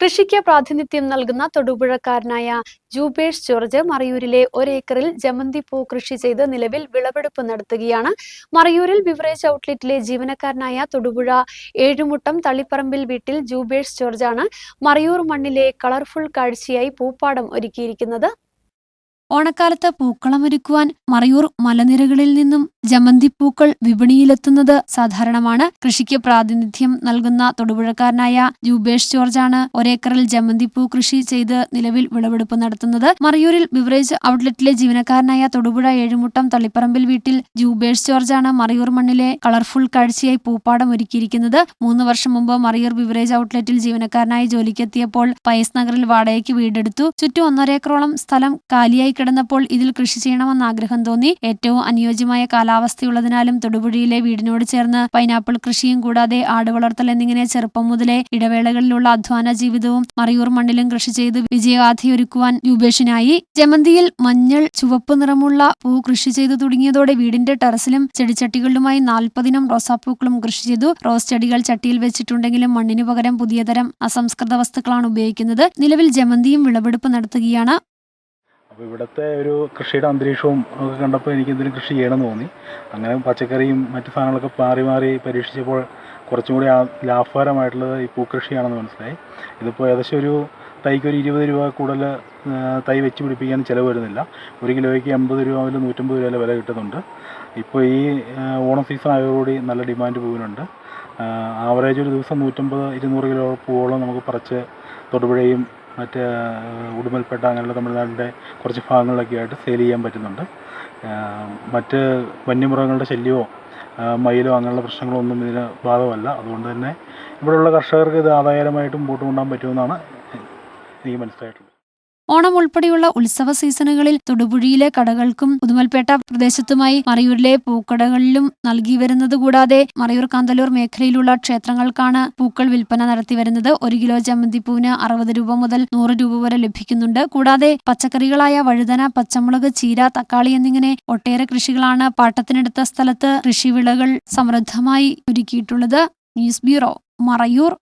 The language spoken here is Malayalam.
കൃഷിക്ക് പ്രാതിനിധ്യം നൽകുന്ന തൊടുപുഴക്കാരനായ ജൂബേഷ് ജോർജ് മറയൂരിലെ ഒരേക്കറിൽ ജമന്തി പൂ കൃഷി ചെയ്ത് നിലവിൽ വിളവെടുപ്പ് നടത്തുകയാണ്. മറയൂരിൽ ബിവറേജ് ഔട്ട്ലെറ്റിലെ ജീവനക്കാരനായ തൊടുപുഴ ഏഴുമുട്ടം തളിപ്പറമ്പിൽ വീട്ടിൽ ജൂബേഷ് ജോർജാണ് മറയൂർ മണ്ണിലെ കളർഫുൾ കാഴ്ചയായി പൂപ്പാടം ഒരുക്കിയിരിക്കുന്നത്. ഓണക്കാലത്ത് പൂക്കളം ഒരുക്കുവാൻ മറയൂർ മലനിരകളിൽ നിന്നും ജമന്തിപ്പൂക്കൾ വിപണിയിലെത്തുന്നത് സാധാരണമാണ്. കൃഷിക്ക് പ്രാതിനിധ്യം നൽകുന്ന തൊടുപുഴക്കാരനായ ജൂബേഷ് ജോർജാണ് ഒരേക്കറിൽ ജമന്തിപ്പൂ കൃഷി ചെയ്ത് നിലവിൽ വിളവെടുപ്പ് നടത്തുന്നത്. മറയൂരിൽ ബിവറേജ് ഔട്ട്ലെറ്റിലെ ജീവനക്കാരനായ തൊടുപുഴ ഏഴുമുട്ടം തള്ളിപ്പറമ്പിൽ വീട്ടിൽ ജൂബേഷ് ജോർജാണ് മറയൂർ മണ്ണിലെ കളർഫുൾ കാഴ്ചയായി പൂപ്പാടം ഒരുക്കിയിരിക്കുന്നത്. മൂന്ന് വർഷം മുമ്പ് മറയൂർ ബിവറേജ് ഔട്ട്ലെറ്റിൽ ജീവനക്കാരനായി ജോലിക്കെത്തിയപ്പോൾ പയസ് നഗറിൽ വാടകയ്ക്ക് വീടെടുത്തു. ചുറ്റും ഒന്നരേക്കറോളം സ്ഥലം കാലിയായി കിടന്നപ്പോൾ ഇതിൽ കൃഷി ചെയ്യണമെന്ന് ആഗ്രഹം തോന്നി. ഏറ്റവും അനുയോജ്യമായ കാലാവസ്ഥയുള്ളതിനാലും തൊടുപുഴയിലെ വീടിനോട് ചേർന്ന് പൈനാപ്പിൾ കൃഷിയും കൂടാതെ ആട് വളർത്തൽ എന്നിങ്ങനെ ചെറുപ്പം മുതലേ ഇടവേളകളിലുള്ള അധ്വാന ജീവിതവും മറയൂർ മണ്ണിലും കൃഷി ചെയ്ത് വിജയഗാഥയൊരുക്കുവാൻ രൂപേഷിനായി ജമന്തിയിൽ മഞ്ഞൾ ചുവപ്പ് നിറമുള്ള പൂ കൃഷി ചെയ്തു തുടങ്ങിയതോടെ വീടിന്റെ ടെറസിലും ചെടിച്ചട്ടികളിലുമായി നാൽപ്പതിനും റോസാപ്പൂക്കളും കൃഷി ചെയ്തു. റോസ് ചെടികൾ ചട്ടിയിൽ വെച്ചിട്ടുണ്ടെങ്കിലും മണ്ണിനു പകരം പുതിയതരം അസംസ്കൃത വസ്തുക്കളാണ് ഉപയോഗിക്കുന്നത്. നിലവിൽ ജമന്തിയും വിളവെടുപ്പ് നടത്തുകയാണ്. അപ്പോൾ ഇവിടുത്തെ ഒരു കൃഷിയുടെ അന്തരീക്ഷവും ഒക്കെ കണ്ടപ്പോൾ എനിക്ക് എന്തെങ്കിലും കൃഷി ചെയ്യണമെന്ന് തോന്നി. അങ്ങനെ പച്ചക്കറിയും മറ്റു സാധനങ്ങളൊക്കെ മാറി മാറി പരീക്ഷിച്ചപ്പോൾ കുറച്ചും കൂടി ലാഭകരമായിട്ടുള്ളത് ഈ പൂക്കൃഷിയാണെന്ന് മനസ്സിലായി. ഇതിപ്പോൾ ഏകദേശം ഒരു തൈക്ക് ഒരു ഇരുപത് രൂപ കൂടുതൽ തൈ വെച്ച് പിടിപ്പിക്കാൻ ചിലവ് വരുന്നില്ല. ഒരു കിലോയ്ക്ക് എൺപത് രൂപ മുതൽ നൂറ്റമ്പത് രൂപ വരെ വില കിട്ടുന്നുണ്ട്. ഇപ്പോൾ ഈ ഓണം സീസൺ ആയതോടുകൂടി നല്ല ഡിമാൻഡ് പൂവിനുണ്ട് ആവറേജ് ഒരു ദിവസം നൂറ്റമ്പത് ഇരുന്നൂറ് കിലോ പൂവോളം നമുക്ക് പറിച്ച് തൊടുപുഴയും മറ്റ് ഉടുമ്പൽപേട്ട അങ്ങനെയുള്ള തമിഴ്നാടിന്റെ കുറച്ച് ഭാഗങ്ങളിലൊക്കെ ആയിട്ട് സെയിൽ ചെയ്യാൻ പറ്റുന്നുണ്ട്. മറ്റ് വന്യമൃഗങ്ങളുടെ ശല്യമോ മയിലോ അങ്ങനെയുള്ള പ്രശ്നങ്ങളോ ഒന്നും ഇതിന് ബാധകമല്ല. അതുകൊണ്ട് തന്നെ ഇവിടെയുള്ള കർഷകർക്ക് ഇത് ആദായകരമായിട്ട് മുമ്പോട്ട് കൊണ്ടുപോകാൻ പറ്റുമെന്നാണ് എനിക്ക് മനസ്സിലായിട്ടുള്ളത്. ഓണം ഉൾപ്പെടെയുള്ള ഉത്സവ സീസണുകളിൽ തൊടുപുഴയിലെ കടകൾക്കും പുതുമൽപേട്ട പ്രദേശത്തുമായി മറയൂരിലെ പൂക്കടകളിലും നൽകി വരുന്നത് കൂടാതെ മറയൂർ കാന്തല്ലൂർ മേഖലയിലുള്ള ക്ഷേത്രങ്ങൾക്കാണ് പൂക്കൾ വിൽപ്പന നടത്തിവരുന്നത് ഒരു കിലോ ജമന്തിപ്പൂവിന് അറുപത് രൂപ മുതൽ നൂറ് രൂപ വരെ ലഭിക്കുന്നുണ്ട്. കൂടാതെ പച്ചക്കറികളായ വഴുതന പച്ചമുളക് ചീര തക്കാളി എന്നിങ്ങനെ ഒട്ടേറെ കൃഷികളാണ് പാട്ടത്തിനെടുത്ത സ്ഥലത്ത് കൃഷിവിളകൾ സമൃദ്ധമായി ഒരുക്കിയിട്ടുള്ളത്. News bureau Marayoor.